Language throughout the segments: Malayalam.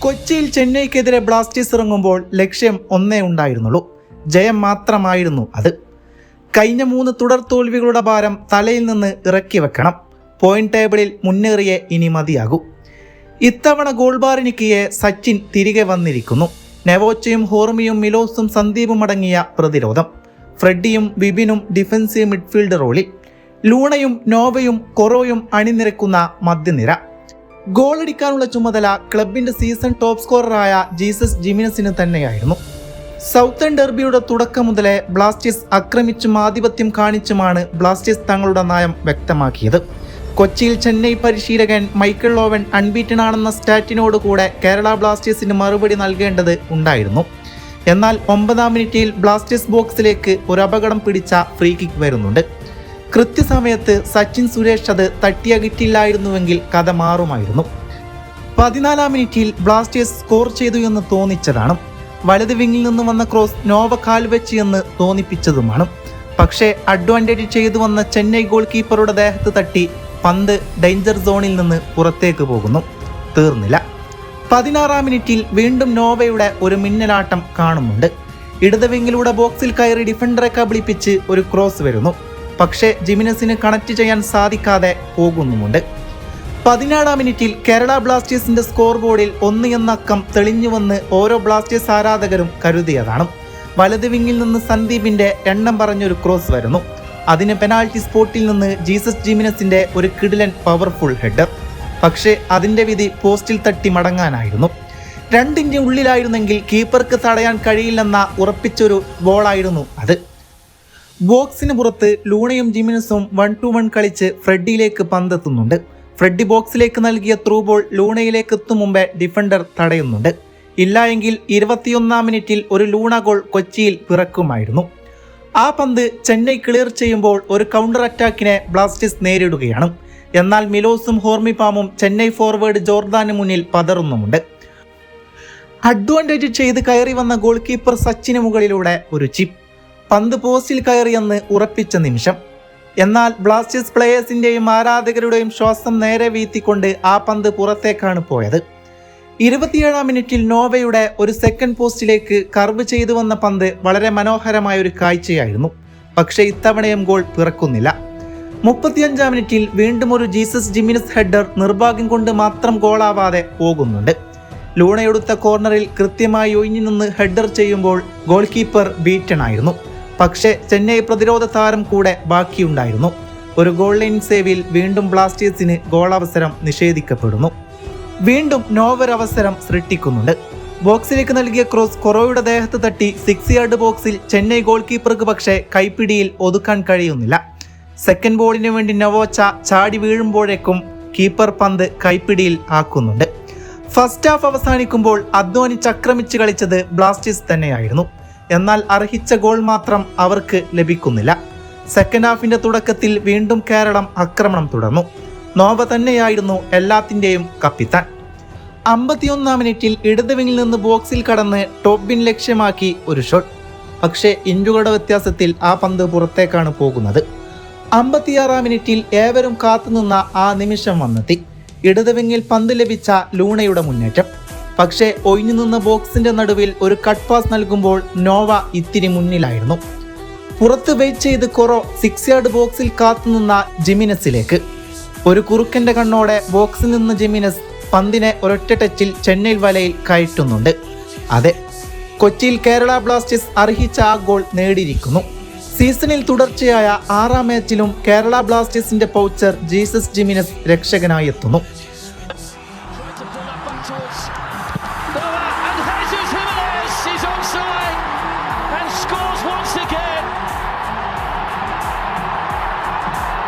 കൊച്ചിയിൽ ചെന്നൈക്കെതിരെ ബ്ലാസ്റ്റേഴ്സ് ഇറങ്ങുമ്പോൾ ലക്ഷ്യം ഒന്നേ ഉണ്ടായിരുന്നുള്ളൂ. ജയം മാത്രമായിരുന്നു അത്. കഴിഞ്ഞ മൂന്ന് തുടർ തോൽവികളുടെ ഭാരം തലയിൽ നിന്ന് ഇറക്കി വെക്കണം. പോയിന്റ് ടേബിളിൽ മുന്നേറിയേ ഇനി മതിയാകൂ. ഇത്തവണ ഗോൾ ബാറിനിക്കിയെ സച്ചിൻ തിരികെ വന്നിരിക്കുന്നു. നെവോച്ചയും ഹോർമിയും മിലോസും സന്ദീപും അടങ്ങിയ പ്രതിരോധം. ഫ്രെഡിയും വിപിനും ഡിഫൻസീവ് മിഡ്ഫീൽഡ് റോളിൽ ലൂണയും നോവയും കൊറോയും അണിനിരക്കുന്ന മധ്യനിര. ഗോളടിക്കാനുള്ള ചുമതല ക്ലബിന്റെ സീസൺ ടോപ്പ് സ്കോററായ ജീസസ് ജിമിനസിന് തന്നെയായിരുന്നു. സൗത്തൺ ഡെർബിയുടെ തുടക്കം മുതലേ ബ്ലാസ്റ്റേഴ്സ് ആക്രമിച്ചും ആധിപത്യം കാണിച്ചുമാണ് ബ്ലാസ്റ്റേഴ്സ് തങ്ങളുടെ നയം വ്യക്തമാക്കിയത്. കൊച്ചിയിൽ ചെന്നൈ പരിശീലകൻ മൈക്കിൾ ലോവൻ അൺബീറ്റൺ ആണെന്ന സ്റ്റാറ്റിനോട് കൂടെ കേരള ബ്ലാസ്റ്റേഴ്സിന് മറുപടി നൽകേണ്ടത് ഉണ്ടായിരുന്നു. എന്നാൽ ഒമ്പതാം മിനിറ്റിൽ ബ്ലാസ്റ്റേഴ്സ് ബോക്സിലേക്ക് ഒരു അപകടം പിടിച്ച ഫ്രീ കിക്ക് വരുന്നുണ്ട്. കൃത്യസമയത്ത് സച്ചിൻ സുരേഷ് അത് തട്ടിയകിറ്റില്ലായിരുന്നുവെങ്കിൽ കഥ മാറുമായിരുന്നു. പതിനാലാം മിനിറ്റിൽ ബ്ലാസ്റ്റേഴ്സ് സ്കോർ ചെയ്തു എന്ന് തോന്നിച്ചതാണ്. വലത് വിങ്ങിൽ നിന്ന് വന്ന ക്രോസ് നോവ കാൽ വെച്ച് എന്ന് തോന്നിപ്പിച്ചതുമാണ്. പക്ഷേ അഡ്വാന്റേജ് ചെയ്തു വന്ന ചെന്നൈ ഗോൾ കീപ്പറുടെ ദേഹത്ത് തട്ടി പന്ത് ഡേഞ്ചർ സോണിൽ നിന്ന് പുറത്തേക്ക് പോകുന്നു. തീർന്നില്ല. പതിനാറാം മിനിറ്റിൽ വീണ്ടും നോവയുടെ ഒരു മിന്നലാട്ടം കാണുന്നുണ്ട്. ഇടത് വിങ്ങിലൂടെ ബോക്സിൽ കയറി ഡിഫൻഡറെ കബളിപ്പിച്ച് ഒരു ക്രോസ് വരുന്നു. പക്ഷേ ജിമിനസിന് കണക്ട് ചെയ്യാൻ സാധിക്കാതെ പോകുന്നുമുണ്ട്. പതിനേഴാം മിനിറ്റിൽ കേരള ബ്ലാസ്റ്റേഴ്സിന്റെ സ്കോർ ബോർഡിൽ ഒന്ന് എന്നക്കം തെളിഞ്ഞുവന്ന് ഓരോ ബ്ലാസ്റ്റേഴ്സ് ആരാധകരും കരുതിയതാണ്. വലത് വിങ്ങിൽ നിന്ന് സന്ദീപിന്റെ എണ്ണം പറഞ്ഞൊരു ക്രോസ് വരുന്നു. അതിന് പെനാൽറ്റി സ്പോട്ടിൽ നിന്ന് ജീസസ് ജിമിനസിന്റെ ഒരു കിടിലൻ പവർഫുൾ ഹെഡർ. പക്ഷേ അതിന്റെ വിധി പോസ്റ്റിൽ തട്ടി മടങ്ങാനായിരുന്നു. രണ്ടിന്റെ ഉള്ളിലായിരുന്നെങ്കിൽ കീപ്പർക്ക് തടയാൻ കഴിയില്ലെന്ന ഉറപ്പിച്ചൊരു ബോളായിരുന്നു അത്. ബോക്സിന് പുറത്ത് ലൂണയും ജിമിനസും വൺ ടു വൺ കളിച്ച് ഫ്രെഡിയിലേക്ക് പന്തെത്തുന്നുണ്ട്. ഫ്രെഡി ബോക്സിലേക്ക് നൽകിയ ത്രൂ ബോൾ ലൂണയിലേക്ക് എത്തും മുമ്പേ ഡിഫൻഡർ തടയുന്നുണ്ട്. ഇല്ല എങ്കിൽ ഇരുപത്തിയൊന്നാം മിനിറ്റിൽ ഒരു ലൂണ ഗോൾ കൊച്ചിയിൽ പിറക്കുമായിരുന്നു. ആ പന്ത് ചെന്നൈ ക്ലിയർ ചെയ്യുമ്പോൾ ഒരു കൗണ്ടർ അറ്റാക്കിനെ ബ്ലാസ്റ്റേഴ്സ് നേരിടുകയാണ്. എന്നാൽ മിലോസും ഹോർമിപാമും ചെന്നൈ ഫോർവേഡ് ജോർദാന് മുന്നിൽ പതറുന്നുമുണ്ട്. അഡ്വാന്റേജ് ചെയ്ത് കയറി വന്ന ഗോൾ കീപ്പർ സച്ചിന് മുകളിലൂടെ ഒരു ചിപ്പ് പന്ത് പോസ്റ്റിൽ കയറിയെന്ന് ഉറപ്പിച്ച നിമിഷം. എന്നാൽ ബ്ലാസ്റ്റേഴ്സ് പ്ലേയേഴ്സിന്റെയും ആരാധകരുടെയും ശ്വാസം നേരെ വീത്തിക്കൊണ്ട് ആ പന്ത് പുറത്തേക്കാണ് പോയത്. ഇരുപത്തിയേഴാം മിനിറ്റിൽ നോവയുടെ ഒരു സെക്കൻഡ് പോസ്റ്റിലേക്ക് കർവ് ചെയ്തു വന്ന പന്ത് വളരെ മനോഹരമായ ഒരു കാഴ്ചയായിരുന്നു. പക്ഷേ ഇത്തവണയും ഗോൾ പിറക്കുന്നില്ല. മുപ്പത്തിയഞ്ചാം മിനിറ്റിൽ വീണ്ടും ഒരു ജീസസ് ജിമിനസ് ഹെഡർ നിർഭാഗ്യം കൊണ്ട് മാത്രം ഗോളാവാതെ പോകുന്നുണ്ട്. ലൂണയെടുത്ത കോർണറിൽ കൃത്യമായി ഒഴിഞ്ഞു നിന്ന് ഹെഡർ ചെയ്യുമ്പോൾ ഗോൾ കീപ്പർ ബീറ്റണായിരുന്നു പക്ഷേ ചെന്നൈ പ്രതിരോധ താരം കൂടെ ബാക്കിയുണ്ടായിരുന്നു. ഒരു ഗോൾ ലൈൻ സേവിൽ വീണ്ടും ബ്ലാസ്റ്റേഴ്സിന് ഗോളവസരം നിഷേധിക്കപ്പെടുന്നു. വീണ്ടും നോവർ അവസരം സൃഷ്ടിക്കുന്നുണ്ട്. ബോക്സിലേക്ക് നൽകിയ ക്രോസ് കൊറോയുടെ ദേഹത്ത് തട്ടി സിക്സ് യാർഡ് ബോക്സിൽ ചെന്നൈ ഗോൾ കീപ്പർക്ക് പക്ഷേ കൈപ്പിടിയിൽ ഒതുക്കാൻ കഴിയുന്നില്ല. സെക്കൻഡ് ബോളിന് വേണ്ടി നവോച്ച ചാടി വീഴുമ്പോഴേക്കും കീപ്പർ പന്ത് കൈപ്പിടിയിൽ ആക്കുന്നുണ്ട്. ഫസ്റ്റ് ഹാഫ് അവസാനിക്കുമ്പോൾ അധ്വാനിച്ച് ആക്രമിച്ച് കളിച്ചത് ബ്ലാസ്റ്റേഴ്സ് തന്നെയായിരുന്നു. എന്നാൽ അർഹിച്ച ഗോൾ മാത്രം അവർക്ക് ലഭിക്കുന്നില്ല. സെക്കൻഡ് ഹാഫിന്റെ തുടക്കത്തിൽ വീണ്ടും കേരളം ആക്രമണം തുടർന്നു. നോവ തന്നെയായിരുന്നു എല്ലാത്തിന്റെയും കപ്പിത്താൻ. അമ്പത്തിയൊന്നാം മിനിറ്റിൽ ഇടത് വിങ്ങിൽ നിന്ന് ബോക്സിൽ കടന്ന് ടോപ്പ് ബിൻ ലക്ഷ്യമാക്കി ഒരു ഷോട്ട് പക്ഷേ ഇഞ്ചുകളുടെ വ്യത്യാസത്തിൽ ആ പന്ത് പുറത്തേക്കാണ് പോകുന്നത്. അമ്പത്തിയാറാം മിനിറ്റിൽ ഏവരും കാത്തുനിന്ന ആ നിമിഷം വന്നെത്തി. ഇടതുവിങ്ങിൽ പന്ത് ലഭിച്ച ലൂണയുടെ മുന്നേറ്റം. പക്ഷേ ഒഴിഞ്ഞു നിന്ന ബോക്സിന്റെ നടുവിൽ ഒരു കട്ട് പാസ് നൽകുമ്പോൾ നോവ ഇത്തിരി മുന്നിലായിരുന്നു. പുറത്ത് വെയിറ്റ് ചെയ്ത് കൊറോ സിക്സ് യാർഡ് ബോക്സിൽ കാത്തുനിന്ന ജിമിനസിലേക്ക്. ഒരു കുറുക്കന്റെ കണ്ണോടെ ബോക്സിൽ നിന്ന് ജിമിനസ് പന്തിനെ ഒരൊറ്റ ടച്ചിൽ ചെന്നൈ വലയിൽ കയറ്റുന്നുണ്ട്. അതെ കൊച്ചിയിൽ കേരള ബ്ലാസ്റ്റേഴ്സ് അർഹിച്ച ആ ഗോൾ നേടിയിരിക്കുന്നു. സീസണിൽ തുടർച്ചയായ ആറാം മാച്ചിലും കേരള ബ്ലാസ്റ്റേഴ്സിന്റെ പൗച്ചർ ജീസസ് ജിമിനസ് രക്ഷകനായി എത്തുന്നു.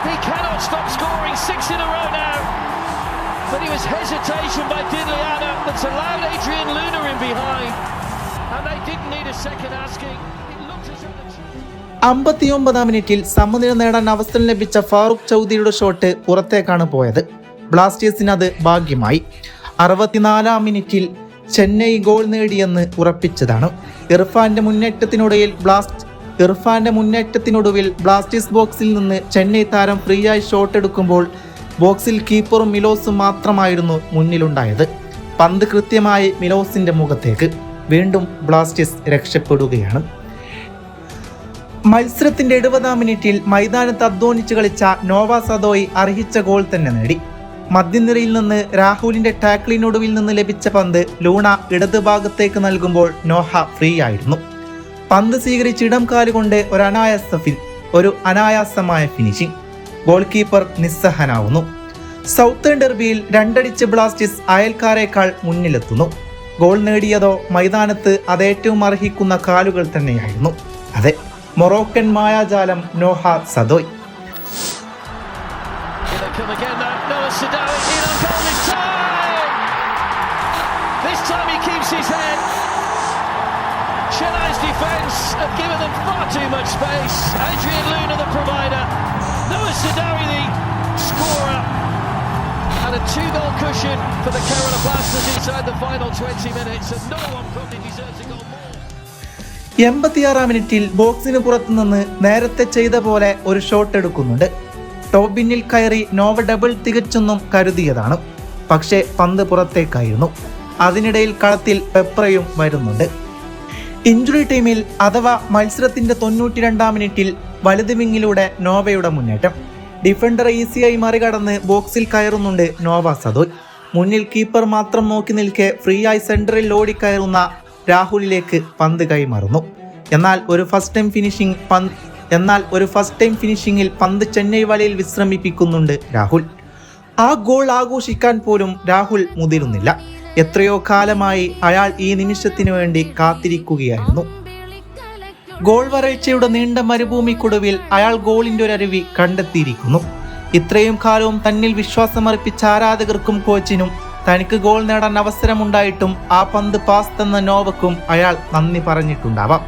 He cannot stop scoring six in a row now. But it was hesitation by Didliana that's allowed Adrian Luna in behind. And they didn't need a second asking. അമ്പത്തിയൊമ്പതാം മിനിറ്റിൽ സമനില നേടാൻ അവസരം ലഭിച്ച ഫാറൂഖ് ചൗധരിയുടെ ഷോട്ട് പുറത്തേക്കാണ് പോയത് ബ്ലാസ്റ്റേഴ്സിന് അത് ഭാഗ്യമായി അറുപത്തിനാലാം മിനിറ്റിൽ ചെന്നൈ ഗോൾ നേടിയെന്ന് ഉറപ്പിച്ചതാണ് ഇർഫാന്റെ മുന്നേറ്റത്തിനിടയിൽ ബ്ലാസ്റ്റ് ഇർഫാന്റെ മുന്നേറ്റത്തിനൊടുവിൽ ബ്ലാസ്റ്റേഴ്സ് ബോക്സിൽ നിന്ന് ചെന്നൈ താരം ഫ്രീയായി ഷോട്ട് എടുക്കുമ്പോൾ ബോക്സിൽ കീപ്പറും മിലോസും മാത്രമായിരുന്നു മുന്നിലുണ്ടായത്. പന്ത് കൃത്യമായി മിലോസിന്റെ മുഖത്തേക്ക്. വീണ്ടും ബ്ലാസ്റ്റേഴ്സ് രക്ഷപ്പെടുകയാണ്. മത്സരത്തിന്റെ എഴുപതാം മിനിറ്റിൽ മൈതാനത്ത് അധ്വാനിച്ച് കളിച്ച നോവ സദോയി അർഹിച്ച ഗോൾ തന്നെ നേടി. മധ്യനിരയിൽ നിന്ന് രാഹുലിന്റെ ടാക്ലിനൊടുവിൽ നിന്ന് ലഭിച്ച പന്ത് ലൂണ ഇടതുഭാഗത്തേക്ക് നൽകുമ്പോൾ നോഹ ഫ്രീ ആയിരുന്നു പന്ത് സ്വീകരിച്ച് ഇടം കാലുകൊണ്ട് ഒരു അനായാസ ഫിൻ ഒരു അനായാസമായ ഫിനിഷിംഗ് ഗോൾ കീപ്പർ നിസ്സഹനാവുന്നു സൗത്ത് ഡെർബിയിൽ രണ്ടടിച്ച് ബ്ലാസ്റ്റേഴ്സ് അയൽക്കാരേക്കാൾ മുന്നിലെത്തുന്നു ഗോൾ നേടിയതോ മൈതാനത്ത് അതേറ്റവും അർഹിക്കുന്ന കാലുകൾ തന്നെയായിരുന്നു അതെ Moroccan മായാജാലം Noah Sadaoui. This time he keeps his head. Chennai's defence have given them far too much space. Adrian Luna the provider. Noah Sadawi the scorer. And a two-goal cushion for the Kerala Blasters inside the final 20 minutes. And no one probably deserves a goal more. എൺപത്തിയാറാം മിനിറ്റിൽ ബോക്സിന് പുറത്തുനിന്ന് നേരത്തെ ചെയ്ത പോലെ ഒരു ഷോട്ട് എടുക്കുന്നുണ്ട് ടോപ്പ് ബിന്നിൽ കയറി നോവ ഡബിൾ തികച്ചൊന്നും കരുതിയതാണ് പക്ഷേ പന്ത് പുറത്തേക്കായിരുന്നു അതിനിടയിൽ കളത്തിൽ പെപ്രയും വരുന്നുണ്ട് ഇഞ്ചുറി ടൈമിൽ അഥവാ മത്സരത്തിന്റെ തൊണ്ണൂറ്റി രണ്ടാം മിനിറ്റിൽ വലത് വിങ്ങിലൂടെ നോവയുടെ മുന്നേറ്റം. ഡിഫൻഡർ ഈസിയായി മറികടന്ന് ബോക്സിൽ കയറുന്നുണ്ട് നോവ സദോയ്. മുന്നിൽ കീപ്പർ മാത്രം നോക്കി നിൽക്കെ ഫ്രീ ആയി സെന്ററിൽ ഓടിക്കയറുന്ന രാഹുലിലേക്ക് പന്ത് കൈമാറുന്നു. എന്നാൽ ഒരു ഫസ്റ്റ് ടൈം ഫിനിഷിംഗ് പന്ത് എന്നാൽ ഒരു ഫസ്റ്റ് ടൈം ഫിനിഷിംഗിൽ പന്ത് ചെന്നൈ വലയിൽ വിശ്രമിപ്പിക്കുന്നുണ്ട് രാഹുൽ. ആ ഗോൾ ആഘോഷിക്കാൻ പോലും രാഹുൽ മുതിരുന്നില്ല. എത്രയോ കാലമായി അയാൾ ഈ നിമിഷത്തിനു വേണ്ടി കാത്തിരിക്കുകയായിരുന്നു. ഗോൾ വരൾച്ചയുടെ നീണ്ട മരുഭൂമിക്കൊടുവിൽ അയാൾ ഗോളിന്റെ ഒരു അരുവി കണ്ടെത്തിയിരിക്കുന്നു. ഇത്രയും കാലവും തന്നിൽ വിശ്വാസമർപ്പിച്ച ആരാധകർക്കും കോച്ചിനും തനിക്ക് ഗോൾ നേടാൻ അവസരമുണ്ടായിട്ടും ആ പന്ത് പാസ് തന്ന നോവക്കും അയാൾ നന്ദി പറഞ്ഞിട്ടുണ്ടാവാം.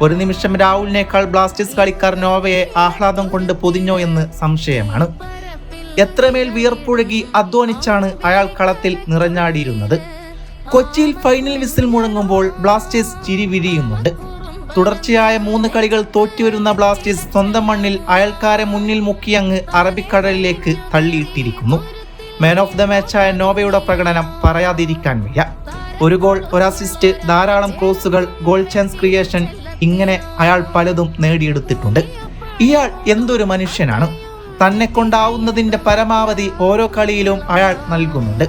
ഒരു നിമിഷം രാഹുലിനേക്കാൾ ബ്ലാസ്റ്റേഴ്സ് കളിക്കാർ നോവയെ ആഹ്ലാദം കൊണ്ട് പൊതിഞ്ഞോ എന്ന് സംശയമാണ്. എത്രമേൽ വിയർപ്പുഴകി അധ്വാനിച്ചാണ് അയാൾ കളത്തിൽ നിറഞ്ഞാടിയിരുന്നത്. കൊച്ചിയിൽ ഫൈനൽ വിസിൽ മുഴങ്ങുമ്പോൾ ബ്ലാസ്റ്റേഴ്സ് ചിരിവിരിയുന്നുണ്ട് തുടർച്ചയായ മൂന്ന് കളികൾ തോറ്റുവരുന്ന ബ്ലാസ്റ്റേഴ്സ് സ്വന്തം മണ്ണിൽ അയൽക്കാരെ മുന്നിൽ മുക്കിയങ്ങ് അറബിക്കടലിലേക്ക് തള്ളിയിട്ടിരിക്കുന്നു. മാൻ ഓഫ് ദ മാച്ചായ നോവയുടെ പ്രകടനം പറയാതിരിക്കാൻ വയ്യ. ഒരു ഗോൾ ഒരു അസിസ്റ്റ് ധാരാളം ക്രോസുകൾ ഗോൾ ചാൻസ് ക്രിയേഷൻ ഇങ്ങനെ അയാൾ പലതും നേടിയെടുത്തിട്ടുണ്ട്. ഇയാൾ എന്തൊരു മനുഷ്യനാണ്? തന്നെ കൊണ്ടാവുന്നതിന്റെ പരമാവധി ഓരോ കളിയിലും അയാൾ നൽകുന്നുണ്ട്.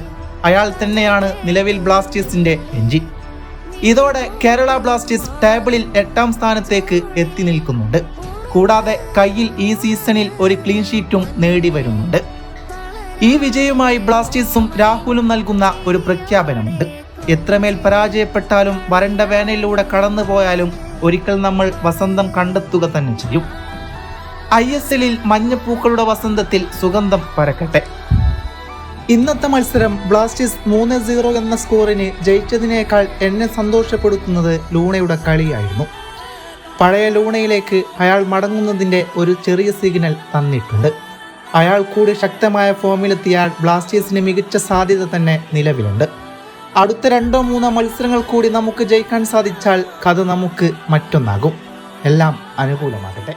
അയാൾ തന്നെയാണ് നിലവിൽ ബ്ലാസ്റ്റേഴ്സിന്റെ എഞ്ചിൻ ഇതോടെ കേരള ബ്ലാസ്റ്റേഴ്സ് ടേബിളിൽ എട്ടാം സ്ഥാനത്തേക്ക് എത്തി നിൽക്കുന്നുണ്ട്. കൂടാതെ കയ്യിൽ ഈ സീസണിൽ ഒരു ക്ലീൻ ഷീറ്റും നേടി വരുന്നുണ്ട്. ഈ വിജയവുമായി ബ്ലാസ്റ്റേഴ്സും രാഹുലും നൽകുന്ന ഒരു പ്രഖ്യാപനമുണ്ട്. എത്രമേൽ പരാജയപ്പെട്ടാലും വരണ്ട വേനലിലൂടെ കടന്നുപോയാലും ഒരിക്കൽ നമ്മൾ വസന്തം കണ്ടെത്തുക തന്നെ ചെയ്യും. ഐ എസ് എല്ലിൽ മഞ്ഞപ്പൂക്കളുടെ വസന്തത്തിൽ സുഗന്ധം പരക്കട്ടെ. ഇന്നത്തെ മത്സരം ബ്ലാസ്റ്റേഴ്സ് മൂന്ന് സീറോ എന്ന സ്കോറിന് ജയിച്ചതിനേക്കാൾ എന്നെ സന്തോഷപ്പെടുത്തുന്നത് ലൂണയുടെ കളിയായിരുന്നു. പഴയ ലൂണയിലേക്ക് അയാൾ മടങ്ങുന്നതിന്റെ ഒരു ചെറിയ സിഗ്നൽ തന്നിട്ടുണ്ട്. അയാൾ കൂടി ശക്തമായ ഫോമിലെത്തിയാൽ ബ്ലാസ്റ്റേഴ്സിന് മികച്ച സാധ്യത തന്നെ നിലവിലുണ്ട്. അടുത്ത രണ്ടോ മൂന്നോ മത്സരങ്ങൾ കൂടി നമുക്ക് ജയിക്കാൻ സാധിച്ചാൽ കഥ നമുക്ക് മറ്റൊന്നാകും. എല്ലാം അനുകൂലമാകട്ടെ.